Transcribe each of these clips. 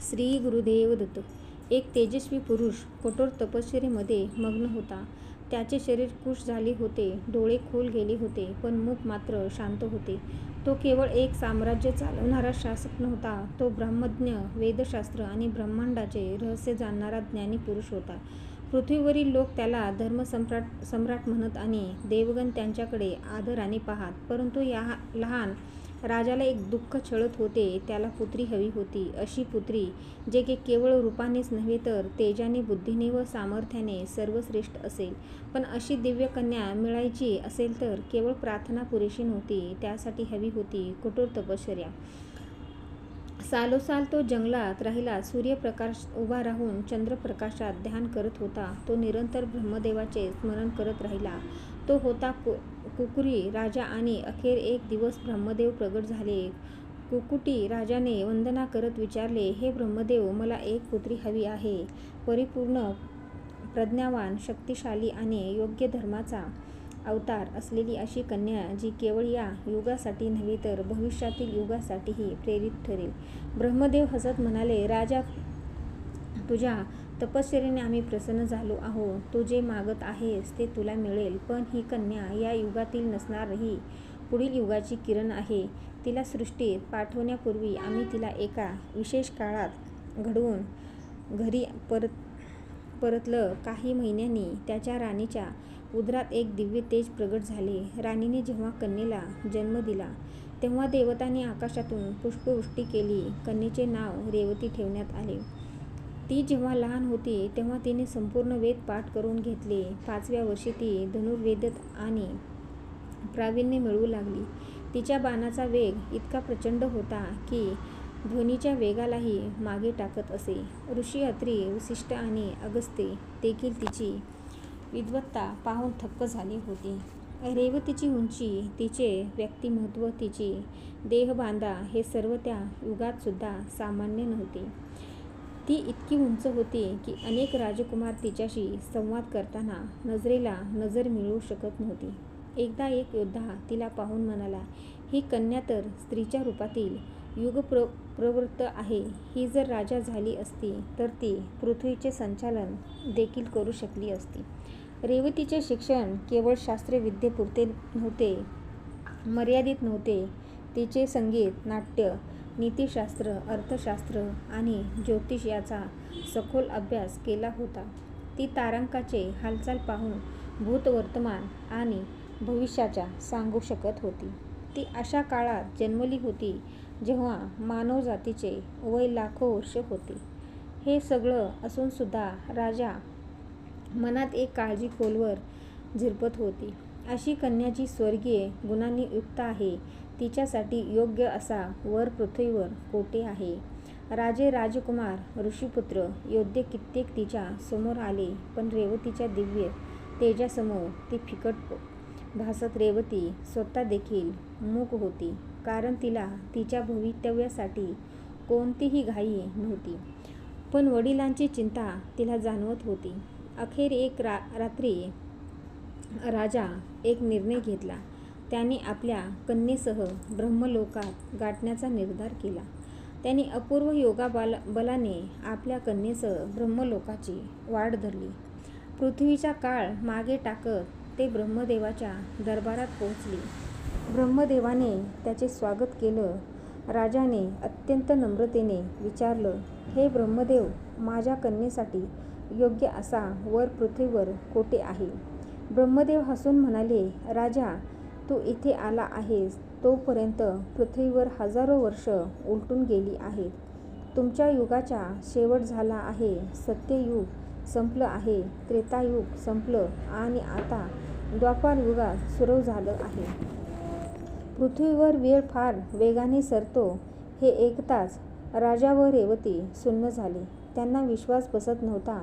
श्री गुरुदेव दत्त एक तेजस्वी पुरुष कठोर तपश्चर्येमध्ये मग्न होता. त्याचे शरीर कुश झाले होते, डोळे खोल गेले होते, पण मुख मात्र शांत होते. तो केवळ एक साम्राज्य चालवणारा शासक नव्हता, तो ब्रह्मज्ञ, वेदशास्त्र आणि ब्रह्मांडाचे रहस्य जाणणारा ज्ञानी पुरुष होता. पृथ्वीवरील लोक त्याला धर्मसम्राट म्हणत आणि देवगण त्यांच्याकडे आदराने पाहात परंतु या लहान राजाला एक दुःख छळत होते. त्याला पुत्री हवी होती, अशी पुत्री जे की केवळ रूपानेच नव्हे तर तेजाने, बुद्धीने व सामर्थ्याने सर्वश्रेष्ठ असेल. पण अशी दिव्य कन्या मिळायची असेल तर केवळ प्रार्थना पुरेशी नव्हती, त्यासाठी हवी होती कठोर तपश्चर्या. सालोसाल तो जंगलात राहिला. सूर्यप्रकाश उभा राहून चंद्रप्रकाशात ध्यान करत होता. तो निरंतर ब्रह्मदेवाचे स्मरण करत राहिला. तो होता कु कुकुरी राजा आणि अखेर एक दिवस ब्रह्मदेव प्रगट झाले. कुकुटी राजाने वंदना करत विचारले, हे ब्रह्मदेव, मला एक पुत्री हवी आहे. परिपूर्ण, प्रज्ञावान, शक्तिशाली आणि योग्य धर्माचा अवतार असलेली अशी कन्या जी केवळ या युगासाठी नव्हे तर भविष्यातील युगासाठीही प्रेरित ठरेल. ब्रह्मदेव हसत म्हणाले, राजा, तुझ्या तपश्चर्येने आम्ही प्रसन्न झालो आहो तू जे मागत आहेस ते तुला मिळेल. पण ही कन्या या युगातील नसणारही पुढील युगाची किरण आहे. तिला सृष्टीत पाठवण्यापूर्वी आम्ही तिला एका विशेष काळात घडवून घरी परत परतलं. काही महिन्यांनी त्याच्या राणीच्या उदरात एक दिव्य तेज प्रगट झाले. राणीने जेव्हा कन्येला जन्म दिला तेव्हा देवतांनी आकाशातून पुष्पवृष्टी केली. कन्येचे नाव रेवती ठेवण्यात आले. ती जेव्हा लहान होती तेव्हा तिने संपूर्ण वेद पाठ करून घेतले. पाचव्या वर्षी ती धनुर्वेदत आणि प्रावीण्य मिळवू लागली. तिच्या बाणाचा वेग इतका प्रचंड होता की ध्वनीच्या वेगालाही मागे टाकत असे. ऋषी अत्री, वसिष्ठ आणि अगस्ते देखील तिची विद्वत्ता पाहून थक्क झाली होती रेवतीची उंची, तिचे व्यक्तिमत्व तिची देहबांधा हे सर्व त्या युगातसुद्धा सामान्य नव्हते. ती इतकी उंच होती की अनेक राजकुमार तिच्याशी संवाद करताना नजरेला नजर मिळवू शकत नव्हती एकदा एक योद्धा तिला पाहून म्हणाला, ही कन्या तर स्त्रीच्या रूपातील प्रवृत्त आहे. ही जर राजा झाली असती तर ती पृथ्वीचे संचालन देखील करू शकली असती. रेवतीचे शिक्षण केवळ शास्त्रविद्येपुरते मर्यादित नव्हते. तिचे संगीत, नाट्य, नीतिशास्त्र, अर्थशास्त्र आणि ज्योतिष याचा सखोल अभ्यास केला होता. ती तारांकाचे हालचाल पाहून भूत, वर्तमान आणि भविष्याच्या सांगू शकत होती. ती अशा काळात जन्मली होती जेव्हा मानवजातीचे वय लाखो वर्ष होते. हे सगळं असूनसुद्धा राजा मनात एक काळजी खोलवर झिरपत होती. अशी कन्या जी स्वर्गीय गुणांनी युक्त आहे, तिच्यासाठी योग्य असा वर पृथ्वीवर कोठे आहे? राजे, राजकुमार, ऋषीपुत्र, योद्धे कित्येक तिच्या समोर आले, पण रेवतीच्या दिव्य तेजासमोर ती फिकट भासत. रेवती स्वतः देखील मूक होती, कारण तिला तिच्या भवितव्यासाठी कोणतीही घाई नव्हती. पण वडिलांची चिंता तिला जाणवत होती. अखेर एक रा रात्री राजा एक निर्णय घेतला. त्याने आपल्या कन्येसह ब्रह्मलोकात गाठण्याचा निर्धार केला. त्याने अपूर्व योगा बलाने आपल्या कन्येसह ब्रह्मलोकाची वाढ धरली. पृथ्वीचा काळ मागे टाकत ते ब्रह्मदेवाच्या दरबारात पोहोचले. ब्रह्मदेवाने त्याचे स्वागत केलं. राजाने अत्यंत नम्रतेने विचारलं, हे ब्रह्मदेव, माझ्या कन्येसाठी योग्य असा वर पृथ्वीवर कोठे आहे? ब्रह्मदेव हसून म्हणाले, राजा, तू इथे आला आहेस तोपर्यंत पृथ्वीवर हजारो वर्ष उलटून गेली आहेत. तुमच्या युगाचा शेवट झाला आहे. सत्ययुग संपलं आहे. त्रेतायुग संपलं आणि आता द्वापार युगात सुरू झालं आहे. पृथ्वीवर वेळ फार वेगाने सरतो हे ऐकताच राजा व रेवती सुन्न झाले. त्यांना विश्वास बसत नव्हता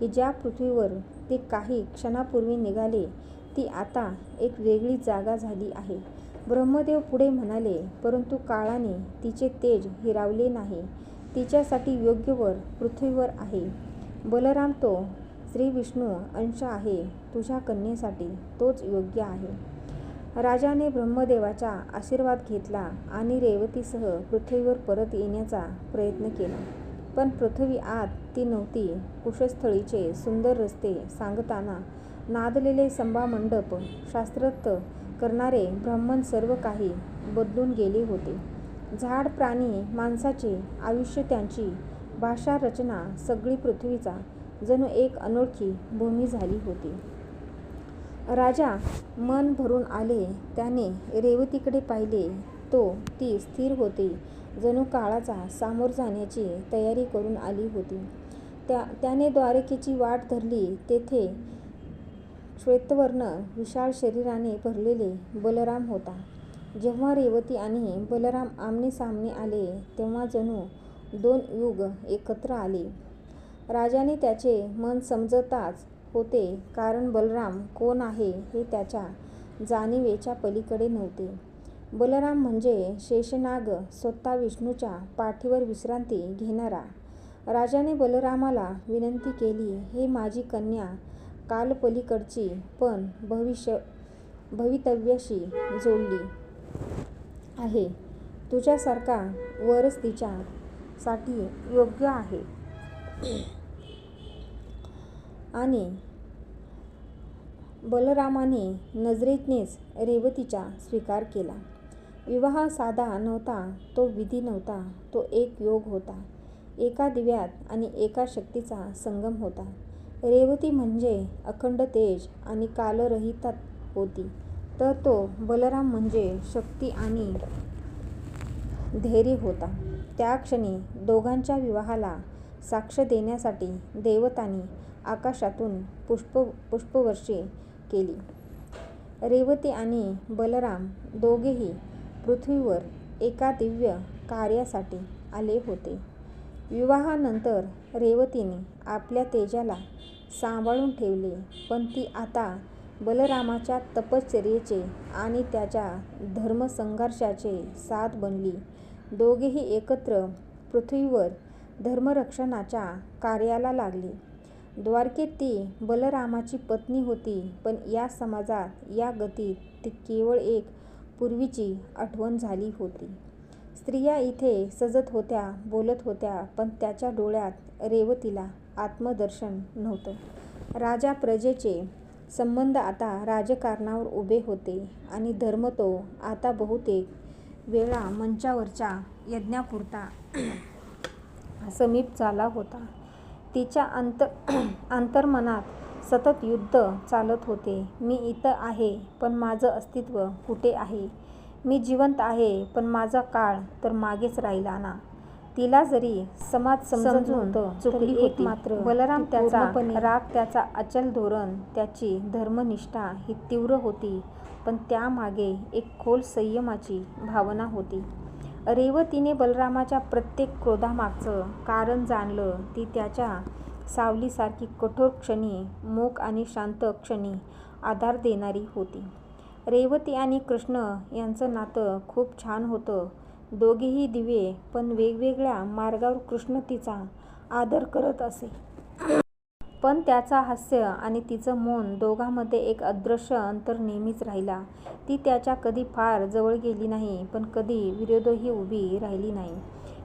की ज्या पृथ्वीवर ते काही क्षणापूर्वी निघाले ती आता एक वेगळी जागा झाली आहे. ब्रह्मदेव पुढे म्हणाले, परंतु काळाने तिचे तेज हिरावले नाही. तिच्यासाठी योग्य वर पृथ्वीवर आहे. बलराम तो श्रीविष्णू अंश आहे. तुझ्या कन्येसाठी तोच योग्य आहे. राजाने ब्रह्मदेवाचा आशीर्वाद घेतला आणि रेवतीसह पृथ्वीवर परत येण्याचा प्रयत्न केला. पण पृथ्वी आत ती नव्हती. कुशस्थळीचे सुंदर रस्ते सांगताना नादलेले संभामंडप शास्त्रार्थ करणारे ब्राह्मण सर्व काही बदलून गेले होते. झाड, प्राणी, माणसाचे आयुष्य त्यांची भाषा रचना सगळी पृथ्वीचा जणू एक अनोळखी भूमी झाली होती. राजा मन भरून आले. त्याने रेवतीकडे पाहिले तो ती स्थिर होती. जणू काळाचा सामोर जाण्याची तयारी करून आली होती. त्या त्याने द्वारकेची वाट धरली. तेथे श्वेतवर्ण, विशाल शरीराने भरलेले बलराम होता. जेव्हा रेवती आणि बलराम आमनेसामने आले तेव्हा जणू दोन युग एकत्र आले. राजाने त्याचे मन समजताच होते कारण बलराम कोण आहे हे त्याच्या जाणिवेच्या पलीकडे नव्हते. बलराम म्हणजे शेषनाग स्वतः विष्णूच्या पाठीवर विश्रांती घेणारा. राजाने बलरामाला विनंती केली हे माझी कन्या कालपलीकडची पण भवितव्याशी जोडली आहे. तुझ्यासारखा वरच तिच्यासाठी योग्य आहे. आणि बलरामाने नजरेनेच रेवतीचा स्वीकार केला. विवाह साधा नव्हता तो विधी नव्हता तो एक योग होता. एका दिव्यात आणि एका शक्तीचा संगम होता. रेवती म्हणजे अखंड तेज आणि कालरहितात होती तर तो बलराम म्हणजे शक्ती आणि धैर्य होता. त्या क्षणी दोघांच्या विवाहाला साक्ष देण्यासाठी देवतांनी आकाशातून पुष्प पुष्पवर्षी केली. रेवती आणि बलराम दोघेही पृथ्वीवर एका दिव्य कार्यासाठी आले होते. विवाहानंतर रेवतीने आपल्या तेजाला सांभाळून ठेवले पण ती आता बलरामाच्या तपश्चर्येचे आणि त्याच्या धर्मसंघर्षाचे साथ बनली. दोघेही एकत्र पृथ्वीवर धर्मरक्षणाच्या कार्याला लागले. द्वारकेत ती बलरामाची पत्नी होती पण या समाजात, या गतीत ती केवळ एक पूर्वीची आठवण झाली होती. स्त्रिया इथे सजत होत्या, बोलत होत्या पण त्याच्या डोळ्यात रेवतीला आत्मदर्शन नव्हतं. राजा-प्रजेचे संबंध आता राजकारणावर उभे होते आणि धर्म तो आता बहुतेक वेळा मंचावरच्या यज्ञापुरता समीप झाला होता. तिच्या अंतर्मनात सतत युद्ध चालत होते. मी इथं आहे पण माझं अस्तित्व कुठे आहे? मी जिवंत आहे पण माझा काळ तर मागेच राहिला ना? तिला जरी समाज नव्हतं तरी एक मात्र बलराम त्याचा राग त्याचं अचल धोरण त्याची धर्मनिष्ठा ही तीव्र होती पण त्यामागे एक खोल संयमाची भावना होती. रेवतीने बलरामाच्या प्रत्येक क्रोधामागचं कारण जाणलं. ती त्याच्या सावलीसारखी कठोर क्षणी मूक आणि शांत क्षणी आधार देणारी होती. रेवती आणि कृष्ण यांचं नातं खूप छान होतं. दोघेही दिवे पण वेगवेगळ्या मार्गावर कृष्ण तिचा आदर करत असे. पण त्याचा हास्य आणि तिचं मौन दोघांमध्ये एक अदृश्य अंतर नेहमीच राहिला ती त्याच्या कधी फार जवळ गेली नाही पण कधी विरोधही उभी राहिली नाही.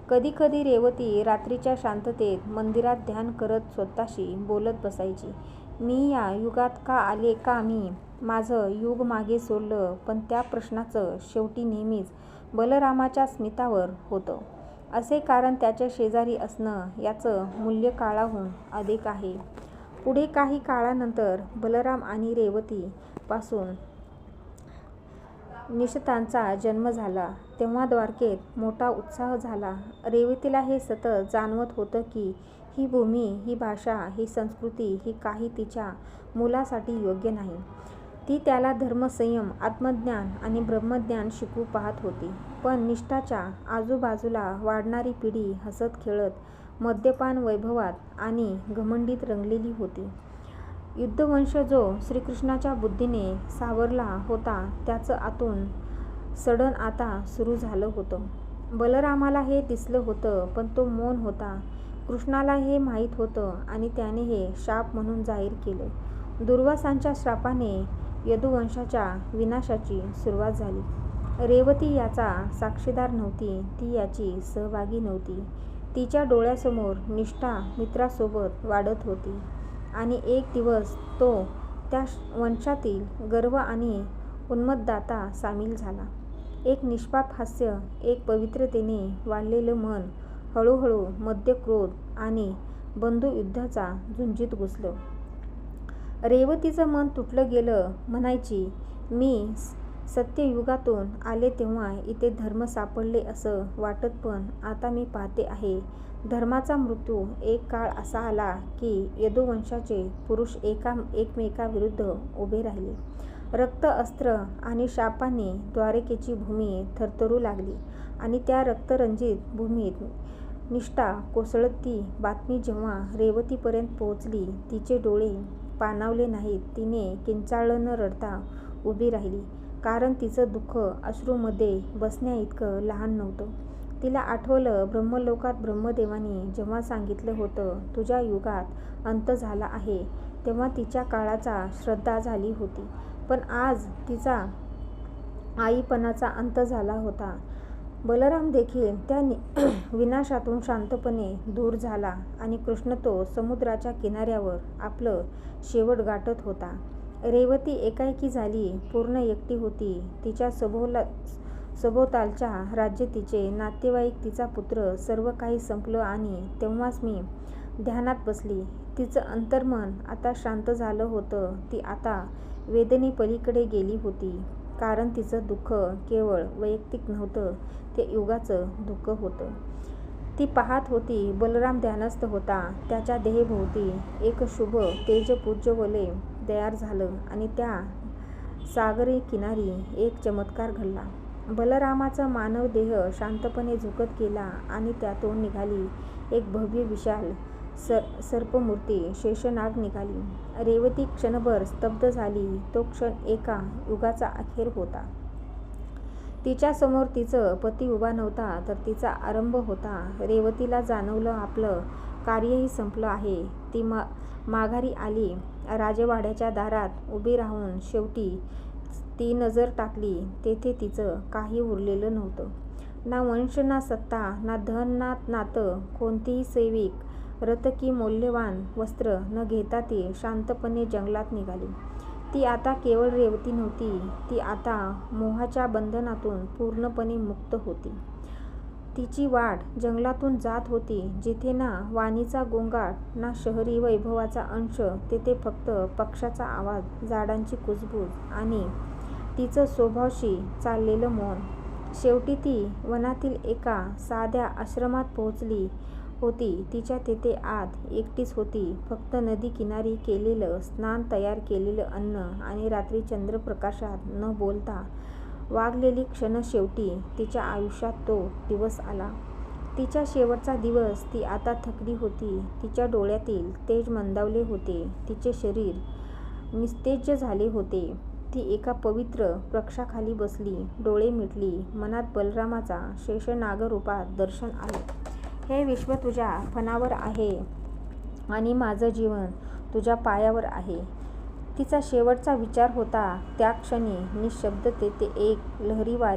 कधी कधी रेवती रात्रीच्या शांततेत मंदिरात ध्यान करत स्वतःशी बोलत बसायची. मी या युगात का आले का मी माझं युग मागे सोडलं पण त्या प्रश्नाचं शेवटी नेहमीच बलरामाच्या स्मितावर होतं. असे कारण त्याच्या शेजारी असणं याचं मूल्य काळाहून अधिक आहे. पुढे काही काळानंतर बलराम आणि रेवती पासून निशतांचा जन्म झाला. तेव्हा द्वारकेत मोठा उत्साह झाला. रेवतीला हे सतत जाणवत होतं की ही भूमी, ही भाषा, ही संस्कृती ही काही तिच्या मुलासाठी योग्य नाही. ती त्याला धर्मसंयम आत्मज्ञान आणि ब्रह्मज्ञान शिकवू पाहत होती. पण निष्ठाच्या आजूबाजूला वाढणारी पिढी हसत खेळत मद्यपान वैभवात आणि घमंडीत रंगलेली होती. युद्धवंश जो श्रीकृष्णाच्या बुद्धीने सावरला होता त्याचं आतून सडन आता सुरू झालं होतं. बलरामाला हे दिसलं होतं पण तो मौन होता. कृष्णाला हे माहीत होतं आणि त्याने हे शाप म्हणून जाहीर केलं. दुर्वासांच्या श्रापाने यदुवंशाच्या विनाशाची सुरुवात झाली. रेवती याचा साक्षीदार नव्हती. ती याची सहभागी नव्हती. तिच्या डोळ्यासमोर निष्ठा मित्रासोबत वाढत होती आणि एक दिवस तो त्या वंशातील गर्व आणि उन्मतदाता सामील झाला. एक निष्पाप हास्य, एक पवित्रतेने वाढलेलं मन हळूहळू मद्य क्रोध आणि बंधुयुद्धाचा झुंजीत घुसलं. रेवतीचं मन तुटलं गेलं. म्हणायची, मी सत्ययुगातून आले तेव्हा इथे धर्म सापडले असं वाटत पण आता मी पाहते आहे, धर्माचा मृत्यू. एक काळ असा आला की यदुवंशाचे पुरुष एका एकमेकाविरुद्ध उभे राहिले. रक्त, अस्त्र आणि शापाने द्वारकेची भूमी थरथरू लागली आणि त्या रक्तरंजित भूमीत निष्ठा कोसळत ती बातमी जेव्हा रेवतीपर्यंत पोहोचली, तिचे डोळे पाणावले नाहीत. तिने किंचाळलं न रडता उभी राहिली. कारण तिचं दुःख अश्रूमध्ये बसण्याइतकं लहान नव्हतं. तिला आठवलं ब्रह्मलोकात ब्रह्मदेवाने जेव्हा सांगितलं होतं, तुझ्या युगात अंत झाला आहे, तेव्हा तिच्या काळाचा श्रद्धा झाली होती. पण आज तिचा आईपणाचा अंत झाला होता. बलरामदेखील त्या विनाशातून शांतपणे दूर झाला आणि कृष्ण तो समुद्राच्या किनाऱ्यावर आपलं शेवट गाठत होता. रेवती एकाएकी झाली. पूर्ण एकटी होती. तिच्या सभोला सभोवतालच्या राज्य, तिचे नातेवाईक, तिचा पुत्र सर्व काही संपलं आणि तेव्हाच मी ध्यानात बसली. तिचं अंतर्मन आता शांत झालं होतं. ती आता वेदनेपलीकडे गेली होती. कारण तिचं दुःख केवळ वैयक्तिक नव्हतं, ते युगाचं दुःख होतं. ती पाहत होती, बलराम ध्यानस्थ होता. त्याच्या देहभोवती एक शुभ तेजःपुंज वलय तयार झालं आणि त्या सागरकिनारी एक चमत्कार घडला. बलरामाचा मानव देह शांतपणे झुकत गेला आणि त्यातून निघाली एक भव्य विशाल सर सर्पमूर्ती. शेषनाग निघाली. रेवती क्षणभर स्तब्ध झाली. तो क्षण एका युगाचा अखेर होता. तिच्यासमोर तिचं पती उभा नव्हता, तर तिचा आरंभ होता. रेवतीला जाणवलं, आपलं कार्यही संपलं आहे. ती मा माघारी आली. राजवाड्याच्या दारात उभी राहून शेवटी ती नजर टाकली. तेथे तिचं काही उरलेलं नव्हतं. ना वंश, ना सत्ता, ना धन, ना नातं, कोणतीही सेविक रथ की मौल्यवान वस्त्र न घेता ती शांतपणे जंगलात निघाली. ती आता केवळ रेवती नव्हती. ती आता मोहाच्या बंधनातून पूर्णपणे मुक्त होती. तिची वाट जंगलातून जात होती, जिथे ना वाणीचा गोंगाट, ना शहरी वैभवाचा अंश. तेथे फक्त पक्षाचा आवाज, झाडांची कुजबूज आणि तिचं स्वभावशी चाललेलं मौन. शेवटी ती वनातील एका साध्या आश्रमात पोहोचली होती. तिच्या तेथे आत एकटीच होती. फक्त नदीकिनारी केलेलं स्नान, तयार केलेलं अन्न आणि रात्री चंद्रप्रकाशात न बोलता वागलेली क्षणशेवटी तिच्या आयुष्यात तो दिवस आला. तिचा शेवटचा दिवस. ती आता थकली होती. तिच्या डोळ्यातील तेज मंदावले होते. तिचे शरीर निस्तेज झाले होते. ती एका पवित्र वृक्षाखाली बसली. डोळे मिटली. मनात बलरामाचा बलरामाच्या शेषनागरूपात दर्शन आले हे विश्व तुझ्या फणावर आहे आणि माझं जीवन तुझ्या पायावर आहे. तिचा शेवटचा विचार होता. त्या क्षणी निःशब्दतेत एक लहरी वारी